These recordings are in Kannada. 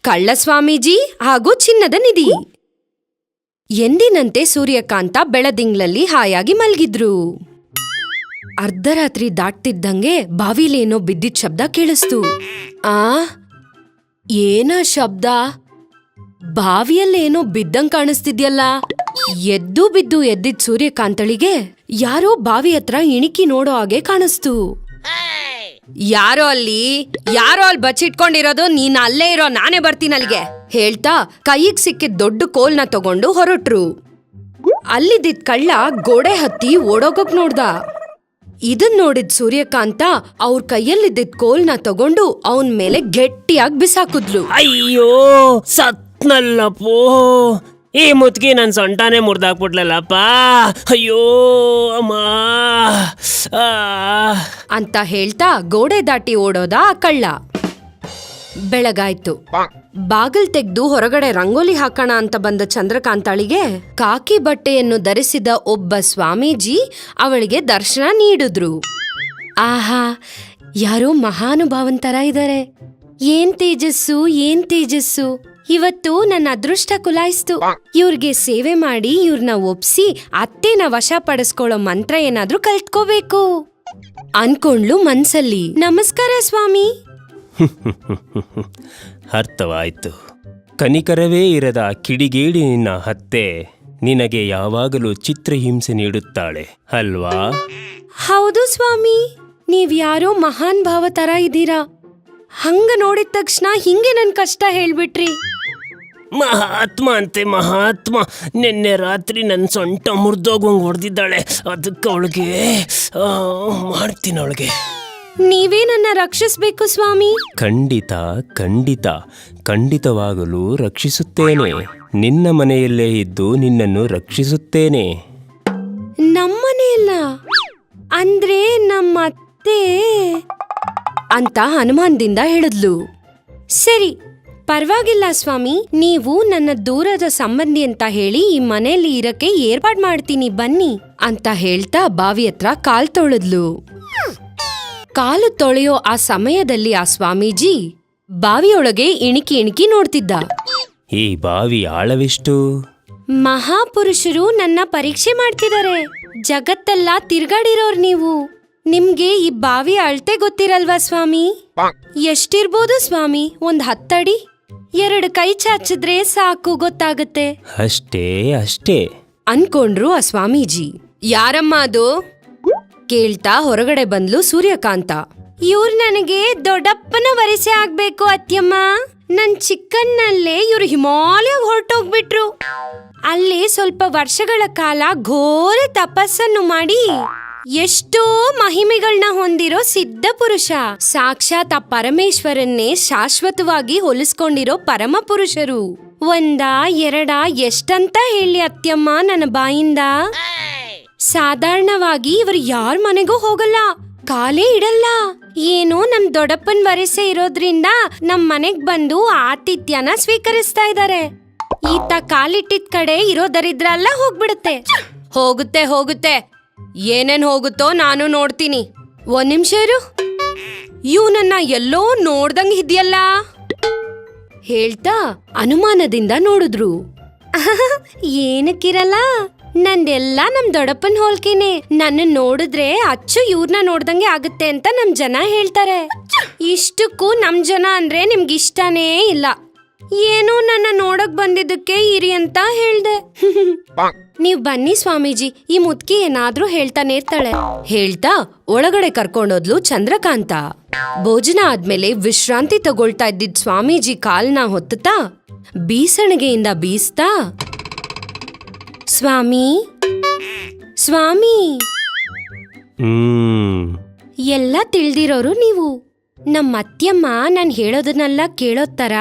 ಕಳ್ಳ ಸ್ವಾಮೀಜಿ ಹಾಗೂ ಚಿನ್ನದ ನಿಧಿ. ಎಂದಿನಂತೆ ಸೂರ್ಯಕಾಂತ ಬೆಳದಿಂಗ್ಲಲ್ಲಿ ಹಾಯಾಗಿ ಮಲ್ಗಿದ್ರು. ಅರ್ಧರಾತ್ರಿ ದಾಟ್ತಿದ್ದಂಗೆ ಬಾವಿಲೇನೋ ಬಿದ್ದಿದ್ ಶಬ್ದ ಕೇಳಿಸ್ತು. ಆ, ಏನ ಶಬ್ದ? ಬಾವಿಯಲ್ಲೇನೋ ಬಿದ್ದಂಗ್ ಕಾಣಿಸ್ತಿದ್ಯಲ್ಲ? ಎದ್ದು ಬಿದ್ದು ಎದ್ದಿದ್ ಸೂರ್ಯಕಾಂತಳಿಗೆ ಯಾರೋ ಬಾವಿ ಹತ್ರ ಇಣಿಕಿ ನೋಡೋ ಹಾಗೆ ಕಾಣಿಸ್ತು. ಯಾರೋ ಅಲ್ಲಿ ಯಾರೋ ಅಲ್ಲಿ ಬಚ್ಚಿಟ್ಕೊಂಡಿರೋದು ನೀನ್ ಅಲ್ಲೇ ಇರೋ, ನಾನೇ ಬರ್ತೀನಿ ಅಲ್ಲಿಗೆ ಹೇಳ್ತಾ ಕೈಗ್ ಸಿಕ್ಕಿದ ದೊಡ್ಡ ಕೋಲ್ನ ತಗೊಂಡು ಹೊರಟ್ರು. ಅಲ್ಲಿದ್ದಿದ್ ಕಳ್ಳ ಗೋಡೆ ಹತ್ತಿ ಓಡೋಗಕ್ ನೋಡ್ದ. ಇದನ್ ನೋಡಿದ್ ಸೂರ್ಯಕಾಂತ ಅವ್ರ ಕೈಯಲ್ಲಿದ್ದಿದ್ ಕೋಲ್ನ ತಗೊಂಡು ಅವನ್ ಮೇಲೆ ಗಟ್ಟಿಯಾಗಿ ಬಿಸಾಕುದ್ಲು. ಅಯ್ಯೋ, ಸತ್ನಲ್ಲಪ್ಪೋ. ಈ ಮುತ್ಕಿ ನನ್ನ ಸೊಂಟಾನೆ ಮುರ್ದಾಕ್ಬಿಡ್ಲಲ್ಲಪ್ಪ ಅಯ್ಯೋ, ಅಮ್ಮ. ಅಂತ ಹೇಳ್ತಾ ಗೋಡೆ ದಾಟಿ ಓಡೋದ ಕಳ್ಳ. ಬೆಳಗಾಯ್ತು. ಬಾಗಿಲ್ ತೆಗ್ದು ಹೊರಗಡೆ ರಂಗೋಲಿ ಹಾಕೋಣ ಅಂತ ಬಂದ ಚಂದ್ರಕಾಂತಾಳಿಗೆ ಕಾಕಿ ಬಟ್ಟೆಯನ್ನು ಧರಿಸಿದ ಒಬ್ಬ ಸ್ವಾಮೀಜಿ ಅವಳಿಗೆ ದರ್ಶನ ನೀಡಿದ್ರು. ಆಹಾ, ಯಾರೋ ಮಹಾನುಭಾವಂತರ ಇದ್ದಾರೆ ಏನ್ ತೇಜಸ್ಸು ಏನ್ ತೇಜಸ್ಸು? ಇವತ್ತು ನನ್ನ ಅದೃಷ್ಟ ಕುಲಾಯಿಸ್ತು. ಇವ್ರಿಗೆ ಸೇವೆ ಮಾಡಿ ಇವ್ರನ್ನ ಒಪ್ಸಿ ಅತ್ತೆನ ವಶ ಪಡಿಸ್ಕೊಳ್ಳೋ ಮಂತ್ರ ಏನಾದ್ರೂ ಕಲ್ತ್ಕೋಬೇಕು. ಅನ್ಕೊಂಡ್ಲು ಮನ್ಸಲ್ಲಿ. ನಮಸ್ಕಾರ ಸ್ವಾಮಿ. ಅರ್ಥವಾಯ್ತು. ಕನಿಕರವೇ ಇರದ ಕಿಡಿಗೇಡಿ ನಿನ್ನ ಹತ್ತೆ ನಿನಗೆ ಯಾವಾಗಲೂ ಚಿತ್ರಹಿಂಸೆ ನೀಡುತ್ತಾಳೆ ಅಲ್ವಾ? ಹೌದು ಸ್ವಾಮಿ. ನೀವ್ ಯಾರೋ ಮಹಾನ್ ಭಾವ ತರ ಇದ್ದೀರಾ. ಹಂಗ ನೋಡಿದ ತಕ್ಷಣ ಹಿಂಗೆ ನನ್ ಕಷ್ಟ ಹೇಳ್ಬಿಟ್ರಿ. ಮಹಾತ್ಮ ಅಂತೆ ಮಹಾತ್ಮ. ನಿನ್ನೆ ರಾತ್ರಿ ನನ್ನ ಸೊಂಟ ಮುರಿದೋಗಂಗೆ ಹೊಡೆದಿದ್ದಾಳೆ. ಅದಕ್ಕೆ ಅವಳಿಗೆ ಮಾಡ್ತೀನಿ ಅವಳಿಗೆ. ನೀವೇ ನನ್ನ ರಕ್ಷಿಸಬೇಕು ಸ್ವಾಮಿ. ಖಂಡಿತ ಖಂಡಿತ. ಖಂಡಿತವಾಗಲು ರಕ್ಷಿಸುತ್ತೇನೆ. ನಿನ್ನ ಮನೆಯಲ್ಲೇ ಇದ್ದು ನಿನ್ನನ್ನು ರಕ್ಷಿಸುತ್ತೇನೆ. ನಮ್ಮನೆಯಲ್ಲ ಅಂದ್ರೆ ನಮ್ಮ ಅತ್ತೆ ಅಂತ ಹನುಮಾನ್ದಿಂದ ಹೇಳಿದ್ಲು. ಸರಿ ಪರವಾಗಿಲ್ಲ ಸ್ವಾಮಿ ನೀವು ನನ್ನ ದೂರದ ಸಂಬಂಧಿ ಅಂತ ಹೇಳಿ ಈ ಮನೆಯಲ್ಲಿ ಇರಕ್ಕೆ ಏರ್ಪಾಡ್ ಮಾಡ್ತೀನಿ ಬನ್ನಿ ಅಂತ ಹೇಳ್ತಾ ಬಾವಿ ಹತ್ರ ಕಾಲ್ ತೊಳೆದ್ಲು. ಕಾಲು ತೊಳೆಯೋ ಆ ಸಮಯದಲ್ಲಿ ಆ ಸ್ವಾಮೀಜಿ ಬಾವಿಯೊಳಗೆ ಇಣಿಕಿ ಇಣಿಕಿ ನೋಡ್ತಿದ್ದ. ಈ ಬಾವಿ ಆಳವೆಷ್ಟು? ಮಹಾಪುರುಷರು ನನ್ನ ಪರೀಕ್ಷೆ ಮಾಡ್ತಿದ್ದಾರೆ ಜಗತ್ತೆಲ್ಲ ತಿರ್ಗಾಡಿರೋರ್ ನೀವು. ನಿಮ್ಗೆ ಈ ಬಾವಿ ಅಳತೆ ಗೊತ್ತಿರಲ್ವಾ ಸ್ವಾಮಿ? ಎಷ್ಟಿರ್ಬೋದು ಸ್ವಾಮಿ ಒಂದ್ ಹತ್ತಡಿ? ಎರಡು ಕೈ ಚಾಚಿದ್ರೆ ಸಾಕು ಗೊತ್ತಾಗುತ್ತೆ. ಅಷ್ಟೇ ಅಷ್ಟೇ. ಅನ್ಕೊಂಡ್ರು ಆ ಸ್ವಾಮೀಜಿ. ಯಾರಮ್ಮ ಅದು? ಕೇಳ್ತಾ ಹೊರಗಡೆ ಬಂದ್ಲು ಸೂರ್ಯಕಾಂತ. ಇವ್ರು ನನಗೆ ದೊಡ್ಡಪ್ಪನ ವರಸೆ ಆಗ್ಬೇಕು ಅತ್ಯಮ್ಮ. ನನ್ ಚಿಕ್ಕನ್ನಲ್ಲೇ ಇವ್ರು ಹಿಮಾಲಯ ಹೊರಟೋಗ್ಬಿಟ್ರು. ಅಲ್ಲಿ ಸ್ವಲ್ಪ ವರ್ಷಗಳ ಕಾಲ ಘೋರ ತಪಸ್ಸನ್ನು ಮಾಡಿ ಎಷ್ಟೋ ಮಹಿಮೆಗಳನ್ನ ಹೊಂದಿರೋ ಸಿದ್ಧ ಪುರುಷ. ಸಾಕ್ಷಾತ್ ಆ ಪರಮೇಶ್ವರನ್ನೇ ಶಾಶ್ವತವಾಗಿ ಹೊಲಿಸ್ಕೊಂಡಿರೋ ಪರಮ ಪುರುಷರು. ಒಂದ, ಎರಡ, ಎಷ್ಟಂತ ಹೇಳಿ ಅತ್ಯಮ್ಮ ನನ್ನ ಬಾಯಿಂದ. ಸಾಧಾರಣವಾಗಿ ಇವರು ಯಾರ ಮನೆಗೂ ಹೋಗಲ್ಲ, ಕಾಲೇ ಇಡಲ್ಲ. ಏನೋ ನಮ್ ದೊಡ್ಡಪ್ಪನ್ ವರಸೆ ಇರೋದ್ರಿಂದ ನಮ್ ಮನೆಗ್ ಬಂದು ಆತಿಥ್ಯನ ಸ್ವೀಕರಿಸ್ತಾ ಇದ್ದಾರೆ ಈತ ಕಾಲಿಟ್ಟಿದ್ ಕಡೆ ಇರೋ ದರಿದ್ರ ಹೋಗ್ಬಿಡುತ್ತೆ. ಹೋಗುತ್ತೆ ಹೋಗುತ್ತೆ. ಏನೇನ್ ಹೋಗುತ್ತೋ ನಾನು ನೋಡ್ತೀನಿ. ಒಂದ್ ನಿಮಿಷ ಇರು. ಇವನನ್ನ ಎಲ್ಲೋ ನೋಡ್ದಂಗ್ ಇದೆಯಲ್ಲ? ಹೇಳ್ತಾ ಅನುಮಾನದಿಂದ ನೋಡಿದ್ರು. ಏನಕ್ಕಿರಲ್ಲ? ನಂದೆಲ್ಲ ನಮ್ ದೊಡ್ಡಪ್ಪನ್ ಹೋಲ್ಕೆನೆ. ನನ್ನ ನೋಡಿದ್ರೆ ಅಚ್ಚು ಇವ್ರನ್ನ ನೋಡ್ದಂಗೆ ಆಗುತ್ತೆ ಅಂತ ನಮ್ ಜನ ಹೇಳ್ತಾರೆ. ಇಷ್ಟಕ್ಕೂ ನಮ್ ಜನ ಅಂದ್ರೆ ನಿಮ್ಗೆ ಇಷ್ಟನೇ ಇಲ್ಲ. ಏನೋ ನನ್ನ ನೋಡಕ್ ಬಂದಿದ್ದಕ್ಕೆ ಇರಿ ಅಂತ ಹೇಳ್ದೆ. ನೀವ್ ಬನ್ನಿ ಸ್ವಾಮೀಜಿ ಈ ಮುದ್ಕಿ ಏನಾದ್ರೂ ಹೇಳ್ತಾನೆ ಇರ್ತಾಳೆ. ಹೇಳ್ತಾ ಒಳಗಡೆ ಕರ್ಕೊಂಡೋದ್ಲು ಚಂದ್ರಕಾಂತ. ಭೋಜನ ಆದ್ಮೇಲೆ ವಿಶ್ರಾಂತಿ ತಗೊಳ್ತಾ ಇದ್ದಿದ್ ಸ್ವಾಮೀಜಿ ಕಾಲ್ನ ಹೊತ್ತುತ್ತಾ ಬೀಸಣಿಗೆಯಿಂದ ಬೀಸ್ತಾ ಸ್ವಾಮಿ ಸ್ವಾಮಿ ಎಲ್ಲ ತಿಳ್ದಿರೋರು ನೀವು. ನಮ್ಮ ಅತ್ಯಮ್ಮ ನಾನ್ ಹೇಳೋದನ್ನೆಲ್ಲ ಕೇಳೋ ತರ?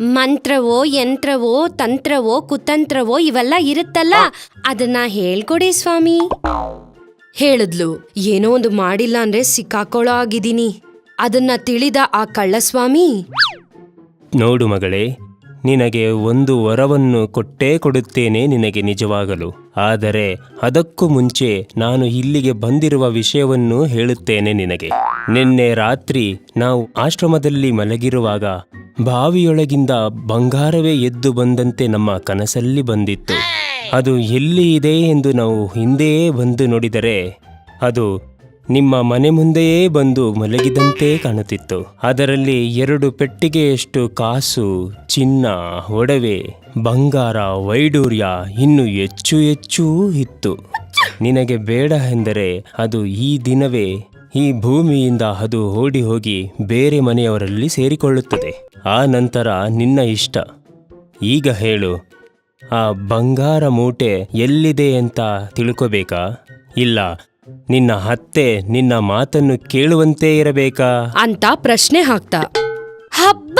ಮಂತ್ರವೋ ಯಂತ್ರವೋ ತಂತ್ರವೋ ಕುತಂತ್ರವೋ ಇವೆಲ್ಲ ಇರುತ್ತಲ್ಲ? ಅದನ್ನ ಹೇಳ್ಕೊಡಿ ಸ್ವಾಮಿ. ಹೇಳಿದ್ಲು. ಏನೋ ಒಂದು ಮಾಡಿಲ್ಲ ಅಂದ್ರೆ ಸಿಕ್ಕಾಕೊಳ್ಳೋ ಆಗಿದ್ದೀನಿ. ಅದನ್ನ ತಿಳಿದ ಆ ಕಳ್ಳಸ್ವಾಮಿ. ನೋಡು ಮಗಳೇ ನಿನಗೆ ಒಂದು ವರವನ್ನು ಕೊಟ್ಟೇ ಕೊಡುತ್ತೇನೆ ನಿನಗೆ ನಿಜವಾಗಲು. ಆದರೆ ಅದಕ್ಕೂ ಮುಂಚೆ ನಾನು ಇಲ್ಲಿಗೆ ಬಂದಿರುವ ವಿಷಯವನ್ನು ಹೇಳುತ್ತೇನೆ ನಿನಗೆ. ನಿನ್ನೆ ರಾತ್ರಿ ನಾವು ಆಶ್ರಮದಲ್ಲಿ ಮಲಗಿರುವಾಗ ಬಾವಿಯೊಳಗಿಂದ ಬಂಗಾರವೇ ಎದ್ದು ಬಂದಂತೆ ನಮ್ಮ ಕನಸಲ್ಲಿ ಬಂದಿತ್ತು. ಅದು ಎಲ್ಲಿ ಇದೆ ಎಂದು ನಾವು ಹಿಂದೆಯೇ ಬಂದು ನೋಡಿದರೆ ಅದು ನಿಮ್ಮ ಮನೆ ಮುಂದೆಯೇ ಬಂದು ಮಲಗಿದಂತೆ ಕಾಣುತ್ತಿತ್ತು. ಅದರಲ್ಲಿ ಎರಡು ಪೆಟ್ಟಿಗೆಯಷ್ಟು ಕಾಸು, ಚಿನ್ನ, ಒಡವೆ, ಬಂಗಾರ, ವೈಡೂರ್ಯ ಇನ್ನು ಹೆಚ್ಚು ಹೆಚ್ಚು ಇತ್ತು. ನಿನಗೆ ಬೇಡ ಎಂದರೆ ಅದು ಈ ದಿನವೇ ಈ ಭೂಮಿಯಿಂದ ಅದು ಓಡಿ ಹೋಗಿ ಬೇರೆ ಮನೆಯವರಲ್ಲಿ ಸೇರಿಕೊಳ್ಳುತ್ತದೆ. ಆ ನಂತರ ನಿನ್ನ ಇಷ್ಟ. ಈಗ ಹೇಳು, ಆ ಬಂಗಾರ ಮೂಟೆ ಎಲ್ಲಿದೆ ಅಂತ ತಿಳ್ಕೋಬೇಕಾ? ಇಲ್ಲ, ನಿನ್ನ ಅತ್ತೆ ನಿನ್ನ ಮಾತನ್ನು ಕೇಳುವಂತೆ ಇರಬೇಕಾ? ಅಂತ ಪ್ರಶ್ನೆ ಹಾಕ್ತಾ ಹಬ್ಬ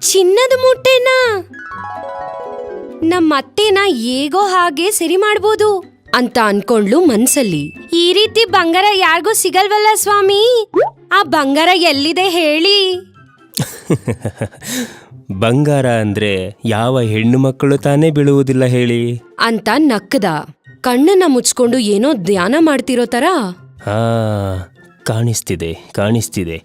ಚಿನ್ನದ ಮೂಟೆನಾ? ನಮ್ಮ ಅತ್ತೆನ ಹೇಗೋ ಹಾಗೆ ಸರಿ ಮಾಡ್ಬೋದು. ಅಂತ ಅನ್ಕೊಂಡ್ಲು ಮನ್ಸಲ್ಲಿ. ಈ ರೀತಿ ಬಂಗಾರ ಯಾರಿಗೂ ಸಿಗಲ್ವಲ್ಲ ಸ್ವಾಮಿ? ಆ ಬಂಗಾರ ಎಲ್ಲಿದೆ ಹೇಳಿ? ಬಂಗಾರ ಅಂದ್ರೆ ಯಾವ ಹೆಣ್ಣು ಮಕ್ಕಳು ತಾನೇ ಬೀಳುವುದಿಲ್ಲ ಹೇಳಿ. ಅಂತ ನಕ್ಕದ. ಕಣ್ಣನ್ನ ಮುಚ್ಕೊಂಡು ಏನೋ ಧ್ಯಾನ ಮಾಡ್ತಿರೋ ತರ. ಆ ಕಾಣಿಸ್ತಿದೆ ಕಾಣಿಸ್ತಿದೆ.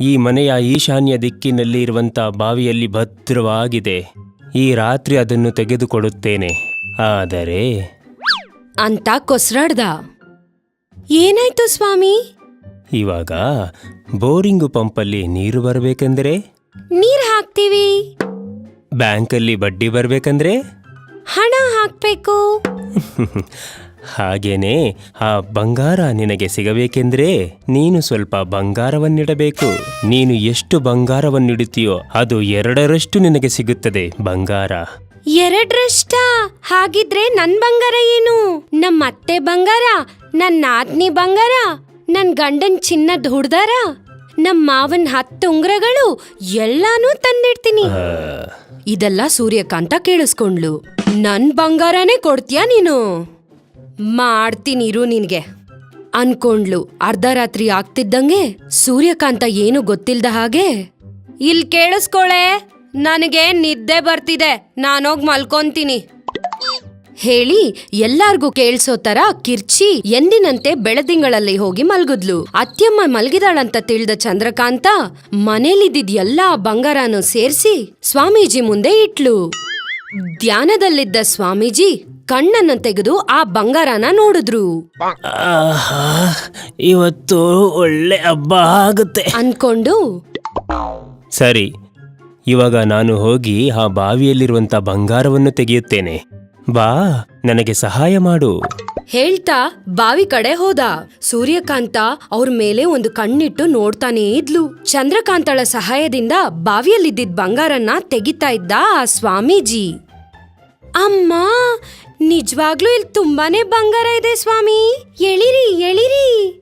ಈ ಮನೆಯ ಈಶಾನ್ಯ ದಿಕ್ಕಿನಲ್ಲಿ ಇರುವಂತ ಬಾವಿಯಲ್ಲಿ ಭದ್ರವಾಗಿದೆ. ಈ ರಾತ್ರಿ ಅದನ್ನು ತೆಗೆದುಕೊಡುತ್ತೇನೆ ಆದರೆ ಅಂತ ಕೊಸ್ರಾಡ್ದ. ಏನಾಯ್ತು ಸ್ವಾಮಿ? ಇವಾಗ ಬೋರಿಂಗು ಪಂಪಲ್ಲಿ ನೀರು ಬರಬೇಕಂದ್ರೆ? ನೀರ್ ಹಾಕ್ತೀವಿ. ಬ್ಯಾಂಕಲ್ಲಿ ಬಡ್ಡಿ ಬರಬೇಕಂದ್ರೆ? ಹಣ ಹಾಕ್ಬೇಕು. ಹಾಗೇನೆ ಆ ಬಂಗಾರ ನಿನಗೆ ಸಿಗಬೇಕೆಂದ್ರೆ ನೀನು ಸ್ವಲ್ಪ ಬಂಗಾರವನ್ನಿಡಬೇಕು. ನೀನು ಎಷ್ಟು ಬಂಗಾರವನ್ನಿಡುತ್ತೀಯೋ ಅದು ಎರಡರಷ್ಟು ನಿನಗೆ ಸಿಗುತ್ತದೆ ಬಂಗಾರ. ಎರಡ್ರಷ್ಟ? ಹಾಗಿದ್ರೆ ನನ್ ಬಂಗಾರ ಏನು? ನಮ್ಮ ಅತ್ತೆ ಬಂಗಾರ ನನ್ನ ನಾದ್ನಿ ಬಂಗಾರ, ನನ್ ಗಂಡನ್ ಚಿನ್ನದ ಹುಡ್ದಾರ ನಮ್ ಮಾವನ್ ಹತ್ತು ಉಂಗ್ರಗಳು ಎಲ್ಲಾನು ತಂದಿಡ್ತೀನಿ. ಇದೆಲ್ಲ ಸೂರ್ಯಕಾಂತ ಕೇಳಿಸ್ಕೊಂಡ್ಲು ನನ್ ಬಂಗಾರನೇ ಕೊಡ್ತೀಯಾ ನೀನು? ಮಾಡ್ತೀನಿ ಇರು ನಿನ್ಗೆ ಅನ್ಕೊಂಡ್ಲು ಅರ್ಧ ರಾತ್ರಿ ಆಗ್ತಿದ್ದಂಗೆ ಸೂರ್ಯಕಾಂತ ಏನು ಗೊತ್ತಿಲ್ದ ಹಾಗೆ ಇಲ್ ಕೇಳಿಸ್ಕೊಳೆ ನನಗೆ ನಿದ್ದೆ ಬರ್ತಿದೆ ನಾನೋಗ್ ಮಲ್ಕೊಂತೀನಿ. ಹೇಳಿ ಎಲ್ಲಾರ್ಗೂ ಕೇಳಿಸೋ ತರ ಕಿರ್ಚಿ ಎಂದಿನಂತೆ ಬೆಳದಿಂಗಳಲ್ಲಿ ಹೋಗಿ ಮಲ್ಗುದ್ಲು. ಅತ್ಯಮ್ಮ ಮಲ್ಗಿದಾಳಂತ ತಿಳಿದ ಚಂದ್ರಕಾಂತ ಮನೇಲಿದ್ದಿದ್ ಎಲ್ಲಾ ಬಂಗಾರನು ಸೇರಿಸಿ ಸ್ವಾಮೀಜಿ ಮುಂದೆ ಇಟ್ಲು. ಧ್ಯಾನದಲ್ಲಿದ್ದ ಸ್ವಾಮೀಜಿ ಕಣ್ಣನ್ನು ತೆಗೆದು ಆ ಬಂಗಾರನ ನೋಡಿದ್ರು. ಆಹಾ ಇವತ್ತು ಒಳ್ಳೆ ಹಬ್ಬ ಆಗುತ್ತೆ. ಅನ್ಕೊಂಡು ಸರಿ ಇವಾಗ ನಾನು ಹೋಗಿ ಆ ಬಾವಿಯಲ್ಲಿರುವಂತ ಬಂಗಾರವನ್ನು ತೆಗೆಯುತ್ತೇನೆ. ಬಾ, ನನಗೆ ಸಹಾಯ ಮಾಡು. ಹೇಳ್ತಾ ಬಾವಿ ಕಡೆ ಹೋದ. ಸೂರ್ಯಕಾಂತ ಅವ್ರ ಮೇಲೆ ಒಂದು ಕಣ್ಣಿಟ್ಟು ನೋಡ್ತಾನೇ ಇದ್ಲು. ಚಂದ್ರಕಾಂತಳ ಸಹಾಯದಿಂದ ಬಾವಿಯಲ್ಲಿದ್ದಿದ್ ಬಂಗಾರನ್ನ ತೆಗಿತಾ ಇದ್ದ ಆ ಸ್ವಾಮೀಜಿ. ಅಮ್ಮ, ನಿಜವಾಗ್ಲೂ ಇಲ್ಲಿ ತುಂಬಾನೇ ಬಂಗಾರ ಇದೆ ಸ್ವಾಮಿ. ಎಳಿರಿ ಎಳಿರಿ.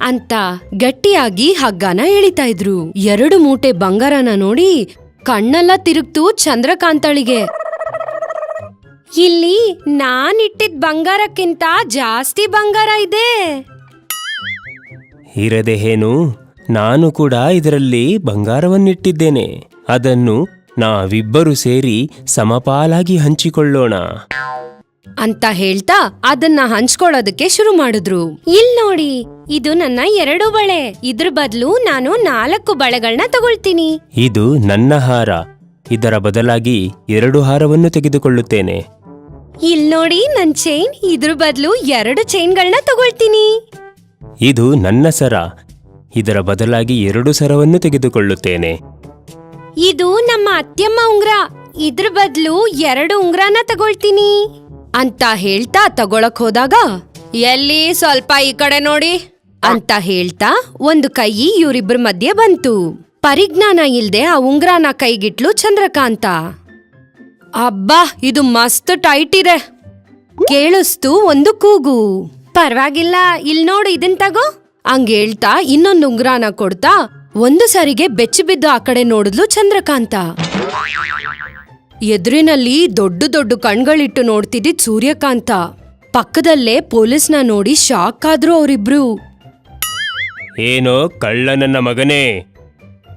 ಅಂತ ಗಟ್ಟಿಯಾಗಿ ಹಗ್ಗನ ಎಳಿತಾ ಇದ್ರು. ಎರಡು ಮೂಟೆ ಬಂಗಾರನ ನೋಡಿ ಕಣ್ಣೆಲ್ಲ ತಿರುಗ್ತು ಚಂದ್ರಕಾಂತಳಿಗೆ. ಇಲ್ಲಿ ನಾನಿಟ್ಟಿದ್ ಬಂಗಾರಕ್ಕಿಂತ ಜಾಸ್ತಿ ಬಂಗಾರ ಇದೆ. ಇರದೆ ಏನು ನಾನು ಕೂಡ ಇದರಲ್ಲಿ ಬಂಗಾರವನ್ನಿಟ್ಟಿದ್ದೇನೆ. ಅದನ್ನು ನಾವಿಬ್ಬರು ಸೇರಿ ಸಮಪಾಲಾಗಿ ಹಂಚಿಕೊಳ್ಳೋಣ. ಅಂತ ಹೇಳ್ತಾ ಅದನ್ನ ಹಂಚ್ಕೊಳ್ಳೋದಕ್ಕೆ ಶುರು ಮಾಡಿದ್ರು. ಇಲ್ ನೋಡಿ ಇದು ನನ್ನ ಎರಡು ಬಳೆ. ಇದ್ರ ಬದಲು ನಾನು ನಾಲ್ಕು ಬಳೆಗಳನ್ನ ತಗೊಳ್ತೀನಿ. ಇದು ನನ್ನ ಹಾರ. ಇದರ ಬದಲಾಗಿ ಎರಡು ಹಾರವನ್ನು ತೆಗೆದುಕೊಳ್ಳುತ್ತೇನೆ. ಇಲ್ ನೋಡಿ ನನ್ ಚೈನ್ ಇದ್ರ ಬದಲು ಎರಡು ಚೈನ್ಗಳನ್ನ ತಗೊಳ್ತೀನಿ. ಇದು ನನ್ನ ಸರ. ಇದರ ಬದಲಾಗಿ ಎರಡು ಸರವನ್ನು ತೆಗೆದುಕೊಳ್ಳುತ್ತೇನೆ. ಇದು ನಮ್ಮ ಅತ್ಯಮ್ಮ ಉಂಗ್ರ. ಇದ್ರ ಬದಲು ಎರಡು ಉಂಗ್ರನ ತಗೊಳ್ತೀನಿ. ಅಂತ ಹೇಳ್ತಾ ತಗೊಳಕ್ ಹೋದಾಗ, ಎಲ್ಲಿ ಸ್ವಲ್ಪ ಈ ಕಡೆ ನೋಡಿ ಅಂತ ಹೇಳ್ತಾ ಒಂದು ಕೈ ಇವರಿಬ್ರ ಮಧ್ಯೆ ಬಂತು. ಪರಿಜ್ಞಾನ ಇಲ್ದೆ ಆ ಉಂಗ್ರನ ಕೈಗಿಟ್ಲು ಚಂದ್ರಕಾಂತ. ಅಬ್ಬಾ, ಇದು ಮಸ್ತ್ ಟೈಟ್ ಇದೆ. ಕೇಳಿಸ್ತು ಒಂದು ಕೂಗು. ಪರವಾಗಿಲ್ಲ, ಇಲ್ ನೋಡು ಇದನ್ ತಗೋ. ಹಂಗ ಹೇಳ್ತಾ ಇನ್ನೊಂದು ಉಂಗ್ರಾನ ಕೊಡ್ತಾ ಒಂದು ಸಾರಿಗೆ ಬೆಚ್ಚಿ ಬಿದ್ದು ಆ ಕಡೆ ನೋಡಿದ್ಲು ಚಂದ್ರಕಾಂತ. ಎದುರಿನಲ್ಲಿ ದೊಡ್ಡ ದೊಡ್ಡ ಕಣ್ಗಳಿಟ್ಟು ನೋಡ್ತಿದ್ದಿದ್ ಸೂರ್ಯಕಾಂತ. ಪಕ್ಕದಲ್ಲೇ ಪೊಲೀಸ್ನ ನೋಡಿ ಶಾಕ್ ಆದ್ರು ಅವರಿಬ್ರು. ಏನೋ ಕಳ್ಳ ನನ್ನ ಮಗನೇ?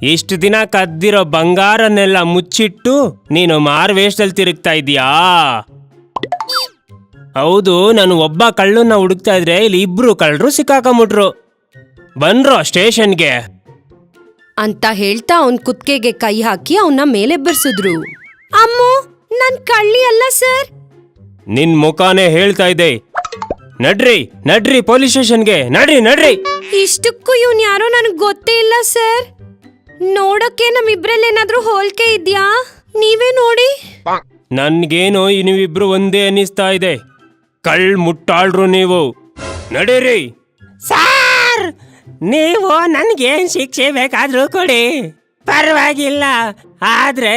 ಇಷ್ಟು ದಿನ ಕದ್ದಿರೋ ಬಂಗಾರನ್ನೆಲ್ಲ ಮುಚ್ಚಿಟ್ಟು ನೀನು ಮಾರ್ವೇಷದಲ್ಲಿ ತಿರುಗ್ತಾ ಇದೀಯಾ ಹೌದು ನಾನು ಒಬ್ಬ ಕಳ್ಳನ್ನ ಹುಡುಕ್ತಾ ಇದ್ರೆ ಇಲ್ಲಿ ಇಬ್ರು ಕಳ್ಳರು ಸಿಕ್ಕಾಕೊಂಬಿಟ್ರು. ಬಂದ್ರು ಸ್ಟೇಷನ್ಗೆ. ಅಂತ ಹೇಳ್ತಾ ಅವನ್ ಕುತ್ಕೆಗೆ ಕೈ ಹಾಕಿ ಅವನ್ನ ಮೇಲೆ ಬೆರ್ಸಿದ್ರು ಅಮ್ಮು ನನ್ ಕಳ್ಳಿ ಅಲ್ಲ ಸರ್. ನಿನ್ ಮುಖಾನೇ ಹೇಳ್ತಾ ಇದೆ ನಡ್ರಿ ನಡ್ರಿ ಪೊಲೀಸ್ ಸ್ಟೇಷನ್ಗೆ. ನಡ್ರಿ ನಡ್ರಿ. ಇಷ್ಟಕ್ಕೂ ಇವನ್ ಯಾರೋ ನನಗ್ ಗೊತ್ತೇ ಇಲ್ಲ ಸರ್. ನೋಡಕ್ಕೆ ನಮ್ಮಿಬ್ರಲ್ಲೇನಾದ್ರೂ ಹೋಲ್ಕೆ ಇದ್ಯಾ? ನೀವೇ ನೋಡಿ. ನನ್ಗೇನೋ ಈ ನೀವಿಬ್ರು ಒಂದೇ ಅನಿಸ್ತಾ ಇದೆ. ಕಳ್ ಮುಟ್ಟಾಳ್ರು ನೀವು. ನಡೀರಿ. ಸಾರ್ ನೀವು ನನ್ಗೇನ್ ಶಿಕ್ಷೆ ಬೇಕಾದ್ರೂ ಕೊಡಿ. ಪರವಾಗಿಲ್ಲ. ಆದ್ರೆ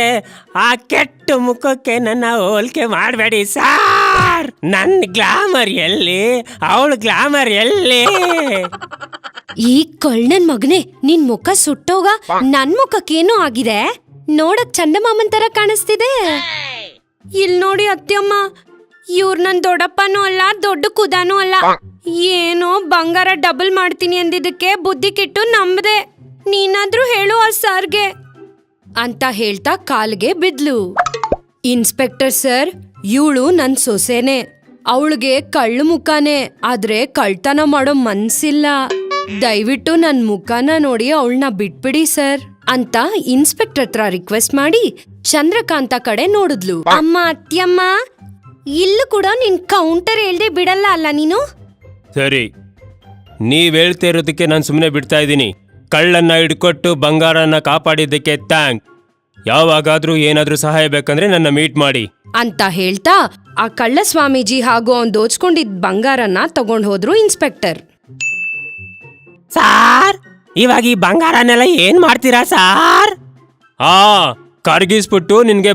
ಆ ಕೆಟ್ಟ ಮುಖಕ್ಕೆ ನನ್ನ ಹೋಲ್ಕೆ ಮಾಡಬೇಡಿ ಸಾರ್. ನನ್ನ ಗ್ಲಾಮರ್ ಎಲ್ಲಿ? ಅವಳು ಗ್ಲಾಮರ್ ಎಲ್ಲಿ? ಈ ಕಳ್ಳನ್ ಮಗನೇ, ನಿನ್ ಮುಖ ಸುಟ್ಟೋಗ ನನ್ ಮುಖಕ್ಕೇನೂ ಆಗಿದೆ? ನೋಡಕ್ ಚಂದಮಾಮನ್ ತರ ಕಾಣಿಸ್ತಿದೆ. ಇಲ್ ನೋಡಿ ಅತ್ಯಮ್ಮ ಇವ್ರ ನನ್ ದೊಡ್ಡಪ್ಪನೂ ಅಲ್ಲ, ದೊಡ್ಡ ಕುದಾನೂ ಅಲ್ಲ. ಏನೋ ಬಂಗಾರ ಡಬಲ್ ಮಾಡ್ತೀನಿ ಅಂದಿದ್ದಕ್ಕೆ ಬುದ್ಧಿ ಕೆಟ್ಟು ನಂಬದೆ. ನೀನಾದ್ರೂ ಹೇಳು ಆ ಸಾರ್ಗೆ ಅಂತ ಹೇಳ್ತಾ ಕಾಲ್ಗೆ ಬಿದ್ಲು. ಇನ್ಸ್ಪೆಕ್ಟರ್ ಸರ್, ಇವಳು ನನ್ ಸೊಸೆನೆ. ಅವಳಿಗೆ ಕಳ್ಳು ಮುಖಾನೆ, ಆದ್ರೆ ಕಳ್ತನ ಮಾಡೋ ಮನ್ಸಿಲ್ಲ. ದಯವಿಟ್ಟು ನನ್ ಮುಖಾನ ನೋಡಿ ಅವಳನ್ನ ಬಿಟ್ಬಿಡಿ ಸರ್ ಅಂತ ಇನ್ಸ್ಪೆಕ್ಟರ್ ಹತ್ರ ರಿಕ್ವೆಸ್ಟ್ ಮಾಡಿ ಚಂದ್ರಕಾಂತ ಕಡೆ ನೋಡಿದ್ಲು. ಅಮ್ಮ ಅತ್ಯಮ್ಮ ಇಲ್ಲೂ ಕೂಡ ನಿನ್ ಕೌಂಟರ್ ಹೇಳ್ದೆ ಬಿಡಲ್ಲ ಅಲ್ಲ ನೀನು? ಸರಿ. ನೀವ್ ಹೇಳ್ತಾ ಇರೋದಕ್ಕೆ ನಾನು ಸುಮ್ಮನೆ ಬಿಡ್ತಾ ಇದ್ದೀನಿ. ಕಳ್ಳನ್ನ ಹಿಡ್ಕೊಟ್ಟು ಬಂಗಾರನ ಕಾಪಾಡಿದ್ದಕ್ಕೆ ಥ್ಯಾಂಕ್. ಯಾವಾಗಾದ್ರೂ ಏನಾದ್ರೂ ಸಹಾಯ ಬೇಕಂದ್ರೆ ನನ್ನ ಮೀಟ್ ಮಾಡಿ. ಅಂತ ಹೇಳ್ತಾ ಆ ಕಳ್ಳ ಸ್ವಾಮೀಜಿ ಹಾಗೂ ಅವ್ನ್ ದೋಚ್ಕೊಂಡಿದ್ ಬಂಗಾರನ ತಗೊಂಡ್ ಹೋದ್ರು ಇನ್ಸ್ಪೆಕ್ಟರ್. ಸಾರ್ ಇವಾಗ ಈ ಬಂಗಾರನೆಲ್ಲ ಏನ್ ಮಾಡ್ತೀರಾ ಸಾರ್? ಆ ಕರ್ಗಿಸ್ಬಿಟ್ಟು ನಿನ್ಗೆ